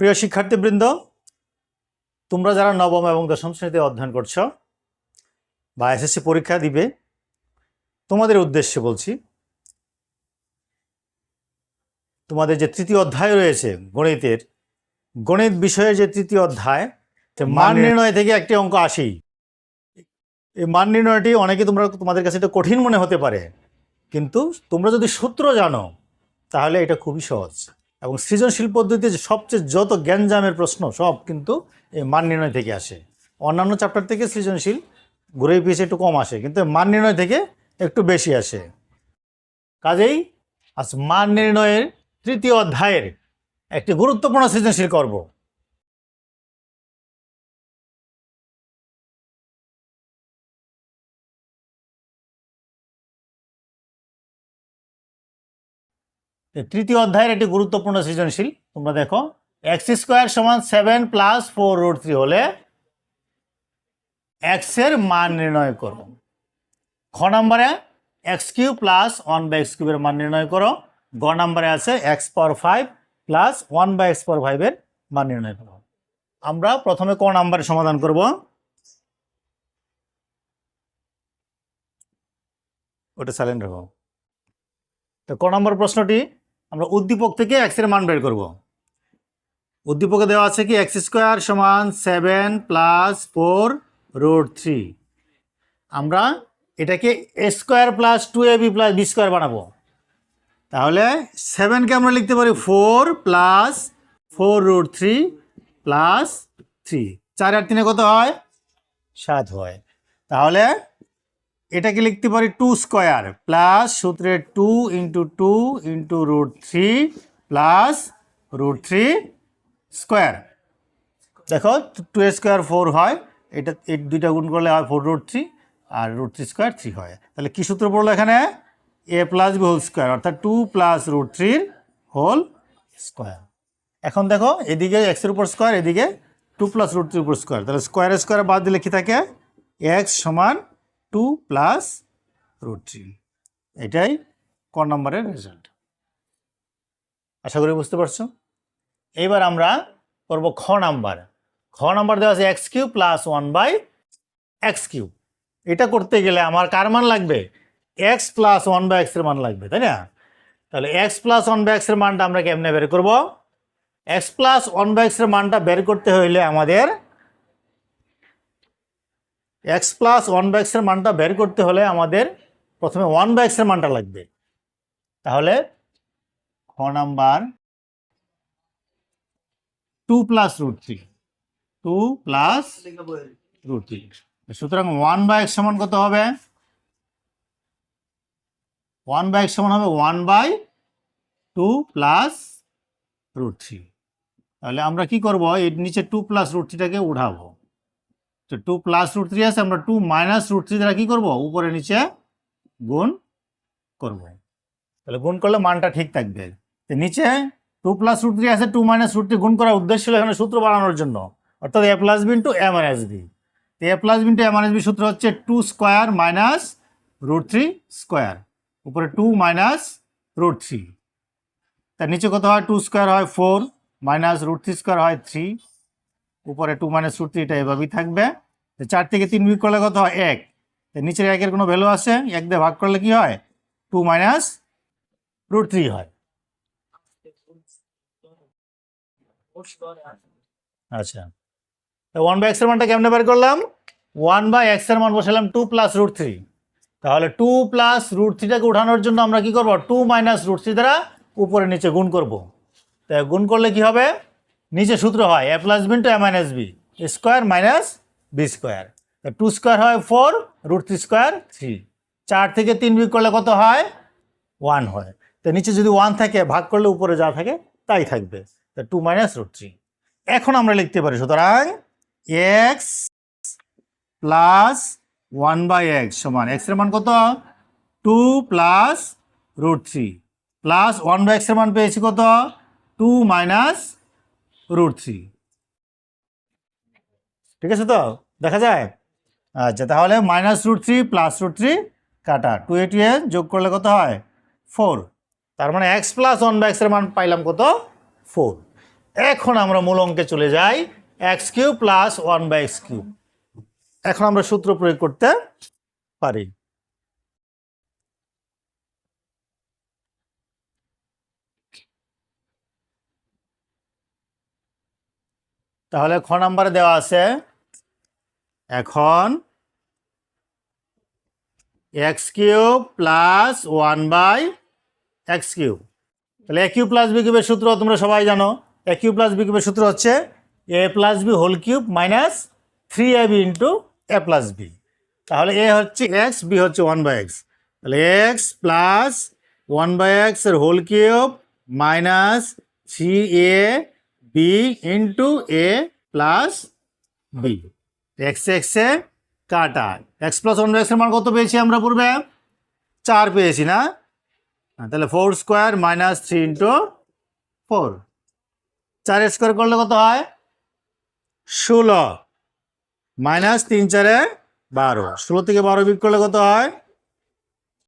প্রিয় শিক্ষার্থীবৃন্দ তোমরা যারা নবম এবং দশম শ্রেণীতে অধ্যয়ন করছ বা এসএসসি পরীক্ষা দিবে তোমাদের উদ্দেশ্যে বলছি তোমাদের যে তৃতীয় অধ্যায় রয়েছে গণিতের গণিত বিষয়ের যে তৃতীয় অধ্যায় মান নির্ণয় থেকে একটি অঙ্ক আসেই এই মান নির্ণয়টি অনেকে তোমরা তোমাদের কাছে এটা কঠিন মনে হতে পারে কিন্তু তোমরা যদি সূত্র জানো তাহলে এটা খুবই সহজ। এবং সৃজনশীল পদ্ধতিতে সবচেয়ে যত জ্ঞানজামের প্রশ্ন, সব কিন্তু এই মান নির্ণয় থেকে আসে। অন্যান্য চ্যাপ্টার থেকে সৃজনশীল ঘুরে পিছিয়ে একটু কম আসে, কিন্তু মান নির্ণয় থেকে একটু বেশি আসে। কাজেই আজ মান নির্ণয়ের তৃতীয় অধ্যায়ের একটি গুরুত্বপূর্ণ সৃজনশীল করব। তৃতীয় অধ্যায়ের একটি গুরুত্বপূর্ণ সৃজনশীল। তোমরা দেখো এক্স স্কোয়ার সমান seven plus four root three হলে এক্সের মান নির্ণয় করো। খ নম্বরে x cube plus one by x কিউবের মান নির্ণয় করো। গ নম্বরে আছে x power five plus one by x power ফাইভের মান নির্ণয় করো। আমরা প্রথমে ক নাম্বারে সমাধান করব। ওটা সাইলেন্ট রাখো তো ক নম্বর প্রশ্নটি আমরা উদ্দীপক থেকে এক্সের মান বের করব। উদ্দীপকে দেওয়া আছে কি? এক্স স্কোয়ার সমান seven plus four root three আমরা এটাকে a square plus two a b plus b square বানাবো। তাহলে সেভেনকে আমরা লিখতে পারি four plus four root three plus three চার আর তিনে কত হয়? সাত হয়। তাহলে এটাকে লিখতে পারি টু স্কোয়ার প্লাস সূত্রে two into two into root three plus root three square দেখো টু স্কোয়ার ফোর হয়, এটা, এই দুইটা গুণ করলে হয় ফোর রুট থ্রি আর রুট থ্রি স্কোয়ার থ্রি হয়। তাহলে কী সূত্র পড়ল এখানে? A plus b whole square অর্থাৎ টু প্লাস রুট থ্রির হোল স্কোয়ার এখন দেখো, এদিকে এক্সের উপর স্কোয়ার এদিকে টু প্লাস রুট থ্রির উপর স্কোয়ার তাহলে স্কোয়ার স্কোয়ার বাদ দিলে কী থাকে? এক্স সমান টু প্লাস রুট থ্রি। এটাই ক নম্বরের রেজাল্ট আশা করি বুঝতে পারছ? এইবার আমরা করব খ নাম্বার। খ নাম্বার দেওয়া আছে x cube plus one by x cube এটা করতে গেলে আমার কার মান লাগবে? এক্স প্লাস ওয়ান বাই এক্সের মান লাগবে, তাই না? তাহলে এক্স প্লাস ওয়ান বাই এক্সের মানটা আমরা কেমনে বের করব? এক্স প্লাস ওয়ান বাই এক্সের মানটা বের করতে হইলে আমাদের এক্স প্লাস ওয়ান বাই এক্সের মানটা বের করতে হলে আমাদের প্রথমে ওয়ান বাই এক্সের মানটা লাগবে। তাহলে খ number two plus root three two plus root three সুতরাং ওয়ান বাই এক্স সমান কত হবে? ওয়ান বাই এক্স সমান হবে one by two plus root three তাহলে আমরা কি করব? এর নিচে টু প্লাস রুট থ্রিটাকে উঠাবো। তো টু প্লাস রুট থ্রি আছে, আমরা টু মাইনাস রুট থ্রি দ্বারা কী করব? উপরে নিচে গুণ করব। তাহলে গুণ করলে মানটা ঠিক থাকবে। তো নিচে টু প্লাস রুট থ্রি আছে টু মাইনাস রুট থ্রি গুণ করার উদ্দেশ্য ছিল এখানে সূত্র বাড়ানোর জন্য। অর্থাৎ a plus b into a s b তো a plus b into a s b সূত্র হচ্ছে two square minus root three square উপরে টু মাইনাস রুট থ্রি তার নিচে কত হয়? টু স্কোয়ার হয় four minus root three square হয় থ্রি উপরে টু মাইনাস রুট থ্রি এটা এভাবেই থাকবে। তো চার থেকে তিন বিয়োগ করলে কত হয়? এক। তো নিচের একের কোনো ভ্যালু আছে এক দিয়ে ভাগ করলে কি হয়? টু মাইনাস রুট থ্রি হয়। আচ্ছা। ওয়ান বাই এক্সের মানটা কেমনে বের করলাম? ওয়ান বাই এক্সের মান বসালাম টু প্লাস রুট থ্রি তাহলে টু প্লাস রুট থ্রিটাকে উঠানোর জন্য আমরা কি করব? টু মাইনাস রুট থ্রি দ্বারা উপরে নিচে গুণ করব। তাই গুণ করলে কি হবে? নিচে সূত্র হয় a plus b into a minus b square minus b square two square হয় four root three square three চার থেকে তিন বিয়োগ করলে কত হয়? ওয়ান হয়। তো নিচে যদি ওয়ান থাকে, ভাগ করলে উপরে যা থাকে, তাই থাকবে। তা টু মাইনাস রুট থ্রি এখন আমরা লিখতে পারি, সুতরাং x plus one by x সমান এক্সের মান কত? Two plus root three plus one by এক্সের মান পেয়েছি কত? Two minus root three. ঠিক আছে তো? দেখা যায়? আচ্ছা তাহলে minus root three plus root three কাটা। টু এ টু এ যোগ করলে কত হয়? ফোর তার মানে এক্স প্লাস ওয়ান বাই এক্সের মান পাইলাম কত? ফোর এখন আমরা মূল অঙ্কে চলে যাই। X cube plus one by x cube এখন আমরা সূত্র প্রয়োগ করতে পারি। তাহলে খ নাম্বারে দেওয়া আছে। এখন x cube plus one by x cube. তাহলে এ কিউ প্লাস বি কিউবের সূত্র তোমরা সবাই জানো। এ কিউ প্লাস বি কিউবের সূত্র হচ্ছে a plus b whole cube minus three a b into a plus b তাহলে এ হচ্ছে এক্স বি হচ্ছে ওয়ান বাই এক্স তাহলে এক্স প্লাস ওয়ান বাই এক্সের whole cube minus three a b into a plus b x এক্সে কাটা। X plus by এক্সের মান কত পেয়েছি আমরা পূর্বে? চার পেয়েছি না? হ্যাঁ, তাহলে four square minus three into four চার স্কোয়ার করলে কত হয়? ষোলো। মাইনাস তিন চারে বারো। ষোলো থেকে বারো বিক করলে কত হয়?